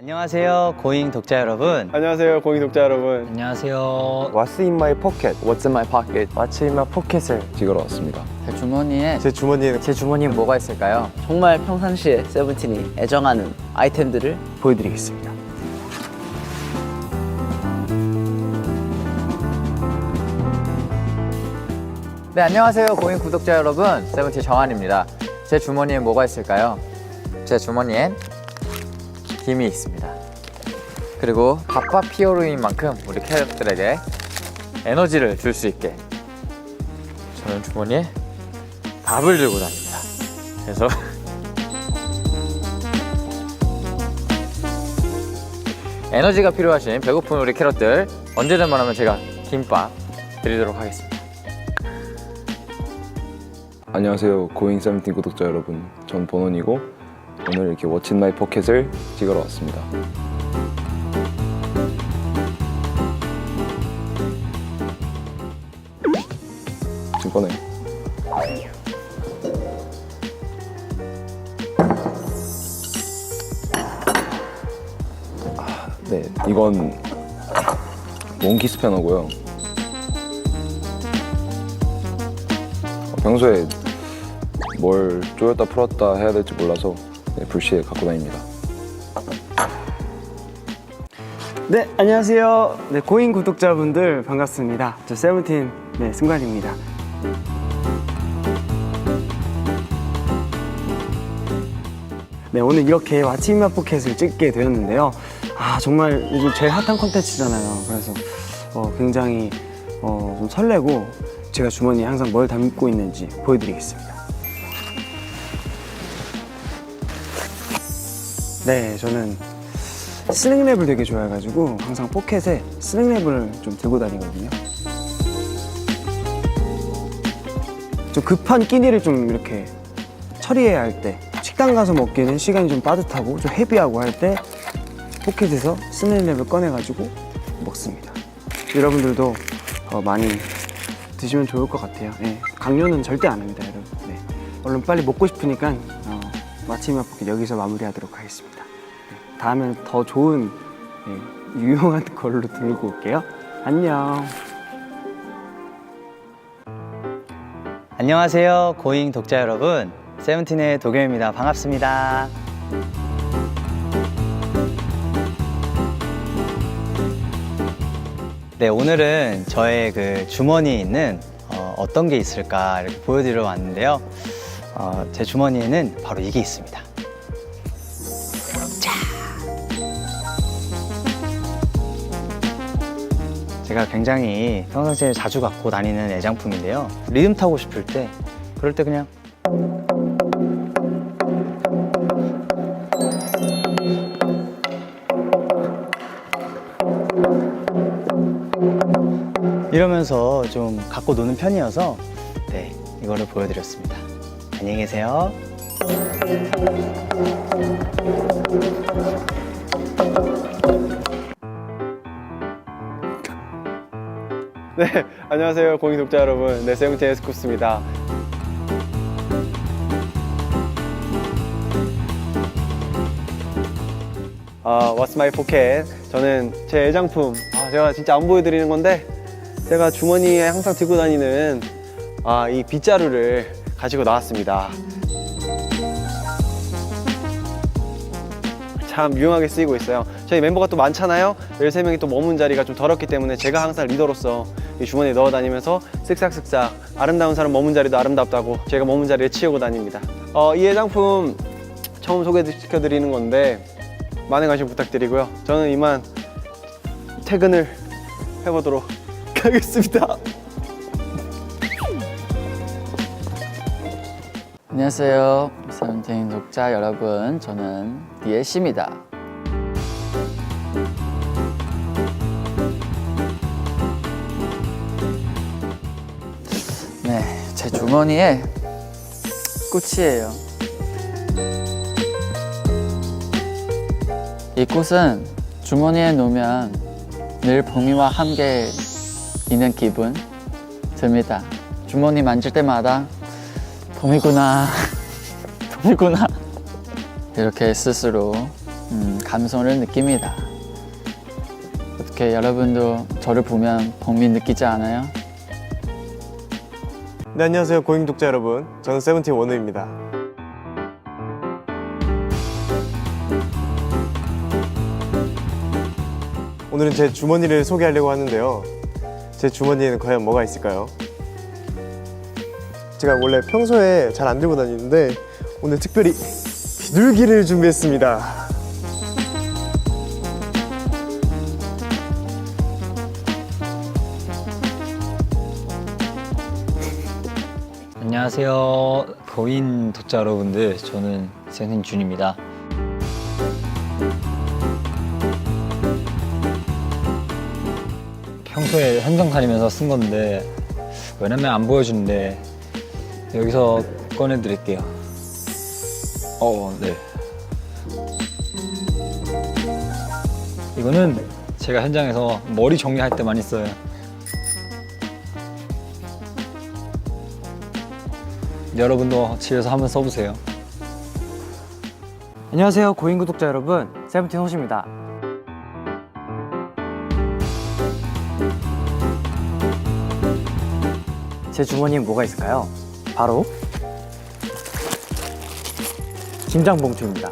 안녕하세요, 고잉 독자 여러분. 안녕하세요 공인 독자 여러분 안녕하세요. What's in my pocket? What's in my pocket? What's in my pocket을 찍으러 왔습니다. 제 주머니에 제 주머니에는 제 주머니에 뭐가 있을까요? 정말 평상시에 세븐틴이 애정하는 아이템들을 보여드리겠습니다. 네 안녕하세요 고인 구독자 여러분 세븐틴 정한입니다. 제 주머니에 뭐가 있을까요? 제 주머니엔 김이 있습니다. 그리고 바빠 피오르인 만큼 우리 캐럿들에게 에너지를 줄 수 있게 저는 주머니에 밥을 들고 다닙니다. 그래서 에너지가 필요하신 배고픈 우리 캐럿들 언제든 말하면 제가 김밥 드리도록 하겠습니다. 안녕하세요 고잉 세븐틴 구독자 여러분. 전 본원이고 오늘 이렇게 in my pocket을 찍으러 왔습니다. 지금 꺼내. 아, 네, 이건 몽키 스패너고요. 평소에 뭘 조였다 풀었다 해야 될지 몰라서 네, 불시에 갖고 다닙니다. 네 안녕하세요. 네 고인 구독자분들 반갑습니다. 저 세븐틴 네 승관입니다. 네 오늘 이렇게 와치마 포켓을 찍게 되었는데요. 아 정말 요즘 제일 핫한 콘텐츠잖아요. 그래서 어, 굉장히 어, 좀 설레고 제가 주머니에 항상 뭘 담고 있는지 보여드리겠습니다 네 저는 스낵랩을 되게 좋아해가지고 항상 포켓에 스낵랩을 좀 들고 다니거든요. 좀 급한 끼니를 좀 이렇게 처리해야 할 때, 식당 가서 먹기에는 시간이 좀 빠듯하고 좀 헤비하고 할 때 포켓에서 스낵랩을 꺼내가지고 먹습니다. 여러분들도 어, 많이 드시면 좋을 것 같아요. 네, 강요는 절대 안 합니다, 여러분. 네. 얼른 빨리 먹고 싶으니까 어, 마치마 포켓 여기서 마무리하도록 하겠습니다. 다음엔 더 좋은 예, 유용한 걸로 들고 올게요. 안녕. 안녕하세요, 고잉 독자 여러분. 세븐틴의 도겸입니다. 반갑습니다. 네, 오늘은 저의 그 주머니에 있는 어, 떤게 있을까 이렇게 보여드리러 왔는데요. 어, 제 주머니에는 바로 이게 있습니다. 제가 굉장히 평상시에 자주 갖고 다니는 애장품인데요. 리듬 타고 싶을 때, 그럴 때 그냥 이러면서 좀 갖고 노는 편이어서 네, 이거를 보여드렸습니다. 안녕히 계세요. 네, 안녕하세요. 공인 독자 여러분. 네, 세븐틴 에스쿠스입니다. 아, What's my pocket? 저는 제 애장품. 아, 제가 진짜 안 보여드리는 건데, 제가 주머니에 항상 들고 다니는 아, 이 빗자루를 가지고 나왔습니다. 참 유용하게 쓰이고 있어요. 저희 멤버가 또 많잖아요. 13명이 또 머문 자리가 좀 더럽기 때문에 제가 항상 리더로서 이 주머니에 넣어 다니면서 쓱싹쓱싹 아름다운 사람 머문 자리도 아름답다고 제가 머문 자리에 치우고 다닙니다. 어, 이 애장품 처음 소개시켜 드리는 건데 많은 관심 부탁드리고요. 저는 이만 퇴근을 해보도록 하겠습니다. 안녕하세요 세븐틴 독자 여러분 저는 DLC입니다. 네, 제 주머니에 꽃이에요. 이 꽃은 주머니에 놓으면 늘 봄이와 함께 있는 기분 듭니다. 주머니 만질 때마다 봄이구나, 봄이구나 이렇게 스스로 음, 감성을 느낍니다. 어떻게 여러분도 저를 보면 봄이 느끼지 않아요? 네, 안녕하세요. 고잉 독자 여러분. 저는 세븐틴 원우입니다. 오늘은 제 주머니를 소개하려고 하는데요. 제 주머니에는 과연 뭐가 있을까요? 제가 원래 평소에 잘 안 들고 다니는데 오늘 특별히 비둘기를 준비했습니다. 안녕하세요. 거인 독자 여러분들. 저는 세븐틴 준입니다. 평소에 현장 다니면서 쓴 건데 왜냐면 안 보여주는데 여기서 꺼내드릴게요. 어, 네. 이거는 제가 현장에서 머리 정리할 때 많이 써요. 여러분도 집에서 한번 써보세요. 안녕하세요 고인 구독자 여러분 세븐틴 호시입니다 제 주머니에 뭐가 있을까요? 바로 김장 봉투입니다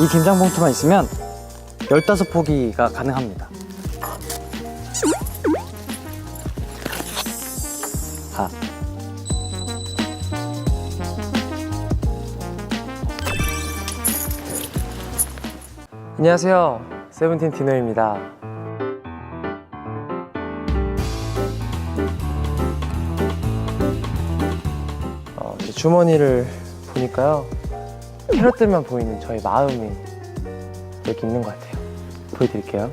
이 김장 봉투만 있으면 15포기가 가능합니다 하 안녕하세요. 세븐틴 디너입니다. 주머니를 보니까요. 캐럿들만 보이는 저희 마음이 여기 있는 것 같아요. 보여드릴게요.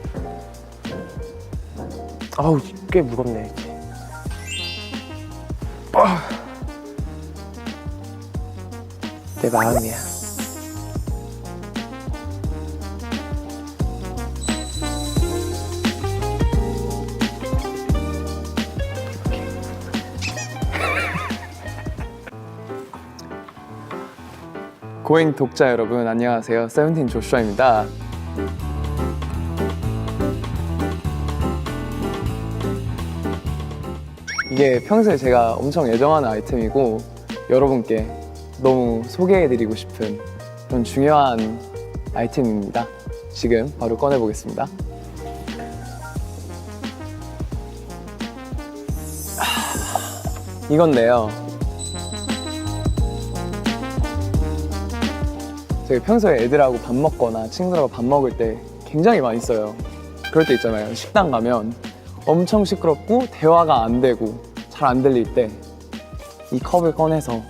아우, 꽤 무겁네, 이게. 아. 내 마음이야. 고행 독자 여러분 안녕하세요. 세븐틴 조슈아입니다. 이게 평소에 제가 엄청 애정하는 아이템이고 여러분께 너무 소개해드리고 싶은 그런 중요한 아이템입니다. 지금 바로 꺼내보겠습니다. 하, 이건데요 제가 평소에 애들하고 밥 먹거나 친구들하고 밥 먹을 때 굉장히 많이 써요. 그럴 때 있잖아요. 식당 가면 엄청 시끄럽고 대화가 안 되고 잘 안 들릴 때 이 컵을 꺼내서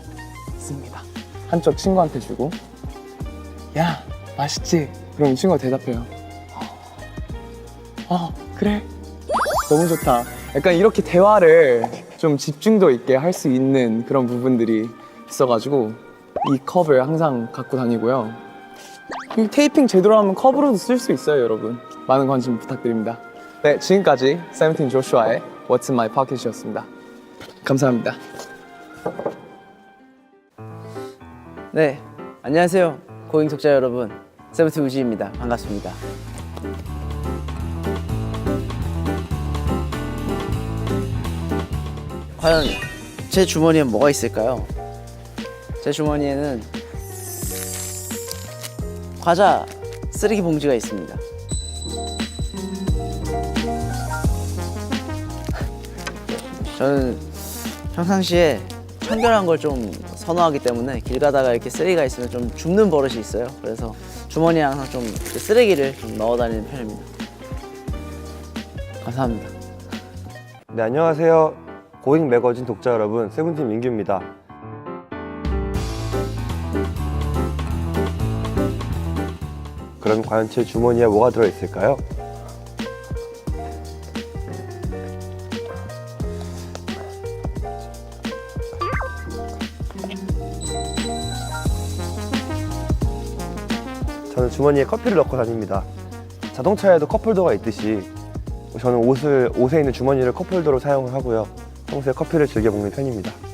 씁니다. 한쪽 친구한테 주고 야 맛있지? 그럼 친구가 대답해요. 어 그래 너무 좋다. 약간 이렇게 대화를 좀 집중도 있게 할 수 있는 그런 부분들이 있어가지고 이 컵을 항상 갖고 다니고요. 이 테이핑 제대로 하면 컵으로도 쓸 수 있어요, 여러분. 많은 관심 부탁드립니다. 네, 지금까지 세븐틴 조슈아의 What's in My Pocket이었습니다. 감사합니다. 네, 안녕하세요. 고잉 독자 여러분. 세븐틴 우지입니다. 반갑습니다. 과연 제 주머니에 뭐가 있을까요? 제 주머니에는 과자 쓰레기 봉지가 있습니다. 저는 평상시에 청결한 걸 좀 선호하기 때문에 길 가다가 이렇게 쓰레기가 있으면 좀 줍는 버릇이 있어요. 그래서 주머니에 항상 좀 쓰레기를 좀 넣어 다니는 편입니다. 감사합니다. 네, 안녕하세요. 고잉 매거진 독자 여러분, 세븐틴 민규입니다. 그럼 과연 제 주머니에 뭐가 들어있을까요? 저는 주머니에 커피를 넣고 다닙니다. 자동차에도 컵홀더가 있듯이 저는 옷을 옷에 있는 주머니를 컵홀더로 사용을 하고요. 평소에 커피를 즐겨 먹는 편입니다.